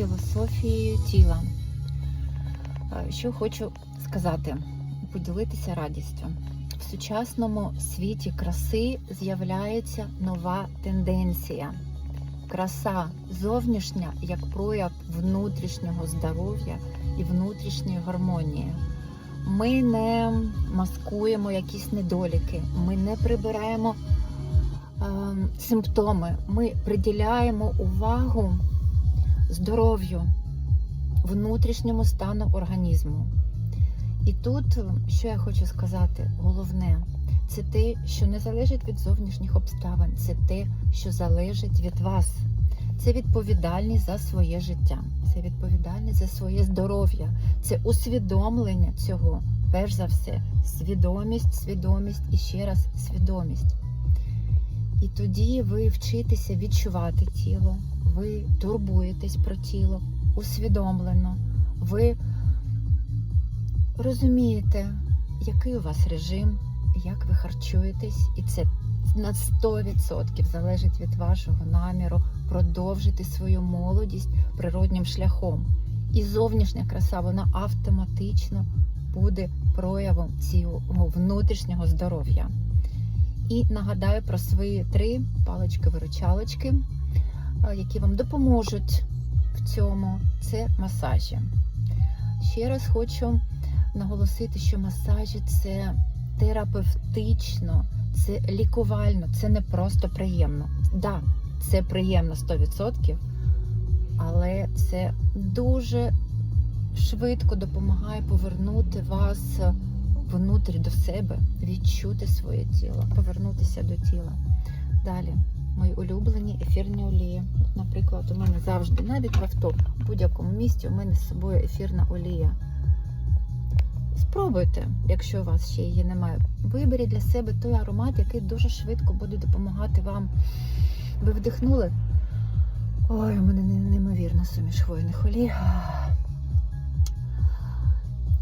філософією тіла. Е, Що хочу сказати, поділитися радістю. В сучасному світі краси з'являється нова тенденція. Краса зовнішня як прояв внутрішнього здоров'я і внутрішньої гармонії. Ми не маскуємо якісь недоліки, ми не прибираємо е, симптоми, ми приділяємо увагу здоров'ю, внутрішньому стану організму. І тут, що я хочу сказати, головне, це те, що не залежить від зовнішніх обставин, це те, що залежить від вас. Це відповідальність за своє життя, це відповідальність за своє здоров'я, це усвідомлення цього. Перш за все, свідомість, свідомість і ще раз свідомість. І тоді ви вчитеся відчувати тіло, ви турбуєтесь про тіло усвідомлено, ви розумієте, який у вас режим, як ви харчуєтесь, і це на 100% залежить від вашого наміру продовжити свою молодість природнім шляхом. І зовнішня краса вона автоматично буде проявом цього внутрішнього здоров'я. І нагадаю про свої три палички-виручалочки, е, які вам допоможуть в цьому. Це масажі. Ще раз хочу наголосити, що масажі це терапевтично, це лікувально, це не просто приємно. Да, це приємно 100%, але це дуже швидко допомагає повернути вас внутрі до себе, відчути своє тіло, повернутися до тіла. Далі, мої улюблені ефірні олії. Наприклад, у мене завжди, навіть в авто, в будь-якому місті, у мене з собою ефірна олія. Спробуйте, якщо у вас ще її немає. Виберіть для себе той аромат, який дуже швидко буде допомагати вам. Ви вдихнули. Ой, у мене не- неймовірна суміш хвойних олій.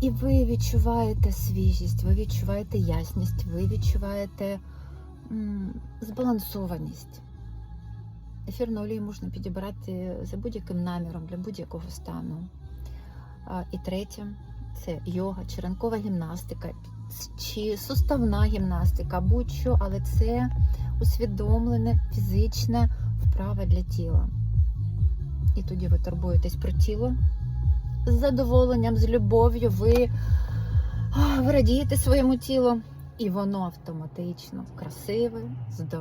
І ви відчуваєте свіжість, ви відчуваєте ясність, ви відчуваєте м, збалансованість. Ефірну олію можна підібрати за будь-яким наміром для будь-якого стану. А, І третє це йога чи ранкова гімнастика, чи суставна гімнастика, будь-що, але це усвідомлене фізичне вправа для тіла. І тоді ви турбуєтесь про тіло. З задоволенням, з любов'ю ви, ви радієте своєму тілу, і воно автоматично красиве, здорове.